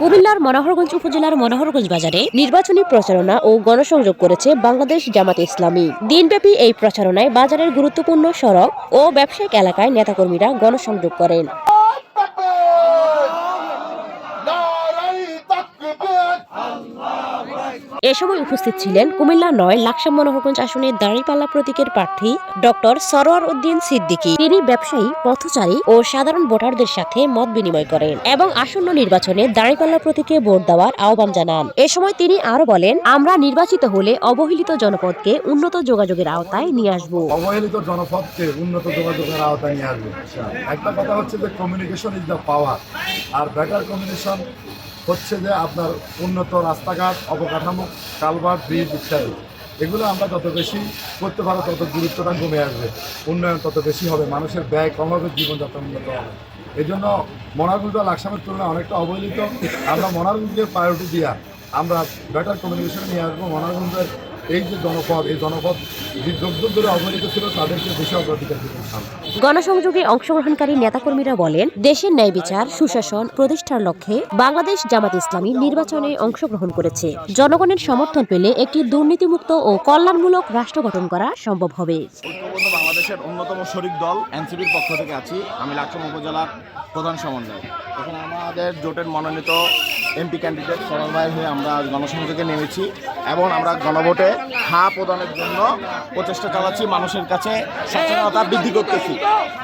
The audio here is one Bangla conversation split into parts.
কুমিল্লার মনোহরগঞ্জ উপজেলার মনোহরগঞ্জ বাজারে নির্বাচনী প্রচারণা ও গণসংযোগ করেছে বাংলাদেশ জামাত ইসলামী। দিনব্যাপী এই প্রচারণায় বাজারের গুরুত্বপূর্ণ সড়ক ও ব্যবসায়িক এলাকায় নেতাকর্মীরা গণসংযোগ করেন। এ সময় উপস্থিত ছিলেন কুমিল্লা নয় লাকসাম মনোহরগঞ্জ আসনের দাঁড়িপাল্লা প্রতীকের প্রার্থী ডক্টর সরোয়ার উদ্দিন সিদ্দিকী। তিনি ব্যবসায়ী, পথচারী ও সাধারণ ভোটারদের সাথে মত বিনিময় করেন এবং আসন্ন নির্বাচনে দাঁড়িপাল্লা প্রতীকে ভোট দেওয়ার আহ্বান জানান। এ সময় তিনি আরও বলেন, আমরা নির্বাচিত হলে অবহেলিত জনপদকে উন্নত যোগাযোগের আওতায় নিয়ে আসব। অবহেলিত জনপদকে উন্নত যোগাযোগের আওতায় নিয়ে আসবে। একটা কথা হচ্ছে যে কমিউনিকেশন ইজ দ্য পাওয়ার আর বেটার কমিউনিকেশন হচ্ছে যে আপনার উন্নত রাস্তাঘাট, অবকাঠামো, কালভার্ট, ব্রিজ ইত্যাদি। এগুলো আমরা যত বেশি করতে পারো তত গুরুত্বটা কমে আসবে। উন্নয়ন তত বেশি হবে, মানুষের ব্যয় কম হবে জীবনযাত্রা উন্নত হবে। এই জন্য মনারগুলটা লাকসামের তুলনায় অনেকটা অবহেলিত। আমরা মনারগুলকে প্রায়োরিটি দিয়া আমরা বেটার কমিউনিকেশন নিয়ে আসব। মনারগুঞ্জের এই যে জনপদ এই জনপদ যে ধরে অবহেলিত ছিল তাদেরকে বেশি অগ্রাধিকার দিতে গণসংযোগে অংশগ্রহণকারী নেতাকর্মীরা বলেন দেশের ন্যায় বিচার সুশাসন প্রতিষ্ঠার লক্ষ্যে বাংলাদেশ জামাত ইসলামী নির্বাচনে অংশগ্রহণ করেছে। জনগণের সমর্থন পেলে একটি দুর্নীতিমুক্ত ও কল্যাণমূলক রাষ্ট্র গঠন করা সম্ভব হবে। বাংলাদেশের অন্যতম শরিক দল এনসিপির পক্ষ থেকে আছি। আমি লাকসাম উপজেলার প্রধান সমন্বয় এখানে আমাদের জোটের মনোনীত এমপি ক্যান্ডিডেট সরল ভাই হয়ে আমরা গণসংযোগে নেমেছি এবং আমরা গণভোটে হা প্রদানের জন্য প্রচেষ্টা চালাচ্ছি, মানুষের কাছে সচেতনতা বৃদ্ধি করতেছি।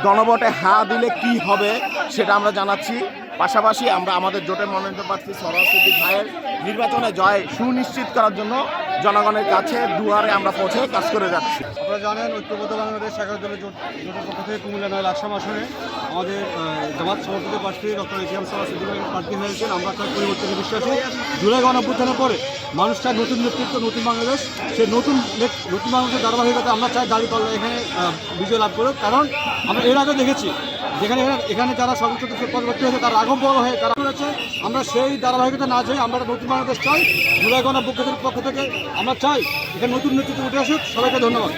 গণভোটে হা দিলে কি হবে সেটা আমরা জানাচ্ছি। পাশাপাশি আমরা আমাদের জোটের মনোনীত প্রার্থী সরস্বতী ভাইয়ের নির্বাচনে জয় সুনিশ্চিত করার জন্য জনগণের কাছে দুয়ারে আমরা পৌঁছে কাজ করে যাচ্ছি। আপনারা জানেন, ঐক্যবদ্ধ বাংলাদেশ এগারো দলের জোট জোটের পক্ষ থেকে কুমিল্লা নয়, লাকসাম আসনে আমাদের জামাত সমর্থিত প্রার্থী ডক্টর এটিএম সাহা সিদ্দিক প্রার্থী হয়েছেন। আমরা তার পরিবর্তনে বিশ্বাসী। জুলাই গণঅভ্যুত্থানের পরে মানুষ চায় নতুন নেতৃত্ব, নতুন বাংলাদেশ। সেই নতুন নেত- নতুন বাংলাদেশের ধারাবাহিকতা আমরা চাই দাঁড়িয়ে পাল্লা এখানে বিজয় লাভ করুক। কারণ আমরা এর আগে দেখেছি, যেখানে এখানে- যারা সর্বোচ্চ পরবর্তী হয়েছে, তারা আগম বড় হয়ে তারা করেছে। আমরা সেই ধারাবাহিকতা না চাই আমরা নতুন বাংলাদেশ চাই। জুলাই গণঅভ্যুত্থানের পক্ষ থেকে আমরা চাই এখানে নতুন নেতৃত্ব উঠে আসুক। সবাইকে ধন্যবাদ।